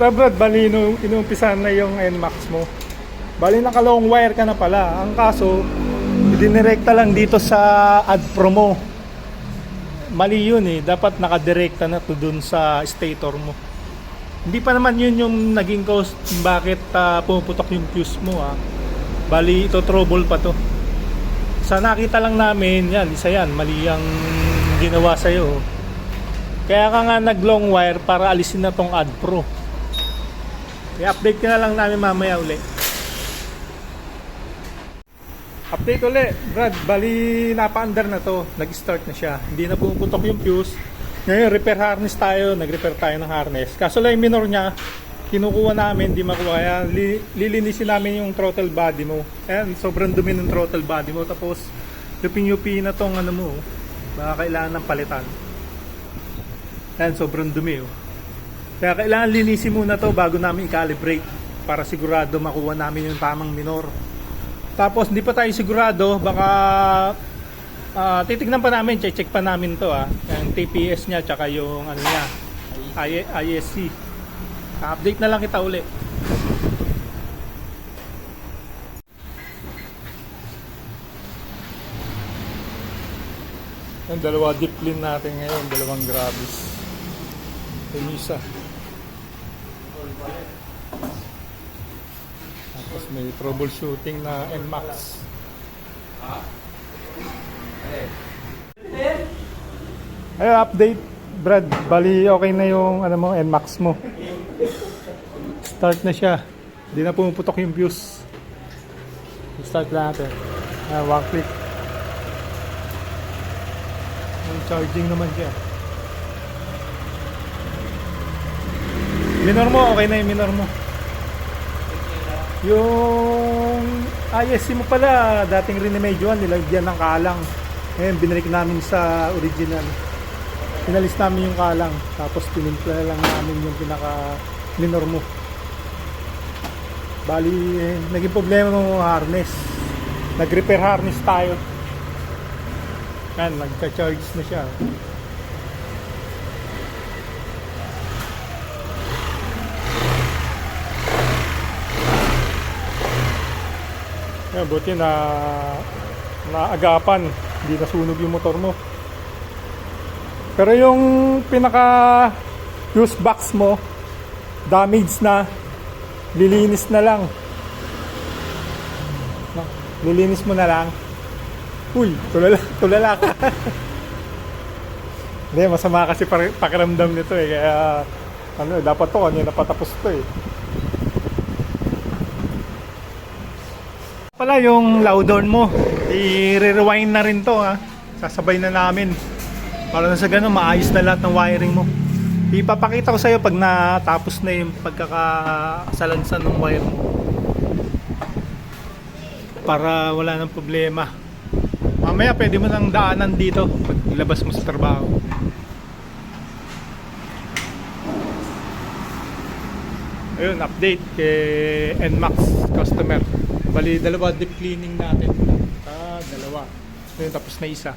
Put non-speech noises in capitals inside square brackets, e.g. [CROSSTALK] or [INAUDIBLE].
Ito Brad, bali inu inumpisahan na yung NMAX mo. Bali nakalong wire ka na pala. Ang kaso, idinirekta lang dito sa ad promo. Mali yun eh. Dapat nakadirekta na to dun sa stator mo. Hindi pa naman yun yung naging cause bakit ah, pumuputok yung fuse mo ah. Bali ito trouble pa to. Sa nakita lang namin, yan, isa yan, mali ang ginawa sa'yo. Kaya ka nga nag long wire para alisin na tong ad pro. I-update ka na lang namin mamaya uli. Update uli, Brad. Bali, napa-under na to. Nag-start na siya. Hindi na pumuputok yung fuse. Ngayon, repair harness tayo. Nag-repair tayo ng harness. Kaso lang yung minor niya, kinukuha namin, di makuha. Kaya li- lilinisin namin yung throttle body mo. Ayan, sobrang dumi ng throttle body mo. Tapos, luping-yupi na tong ano mo. Baka kailangan ng palitan. Ayan, sobrang dumi oh. Kaya kailangan linisin muna to bago namin i-calibrate para sigurado makuha namin yung tamang minor. Tapos hindi pa tayo sigurado, baka ah, titignan pa namin, check pa namin to ah. Yung TPS niya tsaka yung ano niya, I- ISC. Update na lang kita uli. Yung dalawa deep clean natin ngayon, dalawang grabis. Yung isa. Tapos may troubleshooting na NMAX. Ayun, update. Brad, bali okay na yung ano mo, NMAX mo. Start na siya. Hindi na pumuputok yung views. Start lang natin. Ah, one click. Yung charging naman siya. Minor mo, okay na yung minor mo. Yung ISC mo pala, dating rinemedyoan, nilagyan ng kalang. Ngayon, binalik namin sa original. Pinalis namin yung kalang, tapos pinimpla lang namin yung pinaka minor mo. Bali, eh, naging problema ng harness. Nag-repair harness tayo. Yan, nagka-charge na siya. Yan, buti na naagapan. Hindi nasunog yung motor mo. Pero yung pinaka fuse box mo, damaged na. Lilinis na lang. No, Lilinis mo na lang. Uy, tulala, [LAUGHS] tulala ka. Hindi, masama kasi pakiramdam nito eh. Kaya, ano, dapat to, kanina patapos to eh. Pala yung loudon mo, i-rewind na rin to ha. Sasabay na namin. Para na sa ganun, maayos na lahat ng wiring mo. Ipapakita ko sa'yo pag natapos na yung pagkakasalansan ng wire mo. Para wala nang problema. Mamaya pwede mo nang daanan dito pag ilabas mo sa trabaho. Ayun, update kay NMAX customer. Bali, dalawa deep cleaning natin. Ah, dalawa. Ayun, tapos na isa.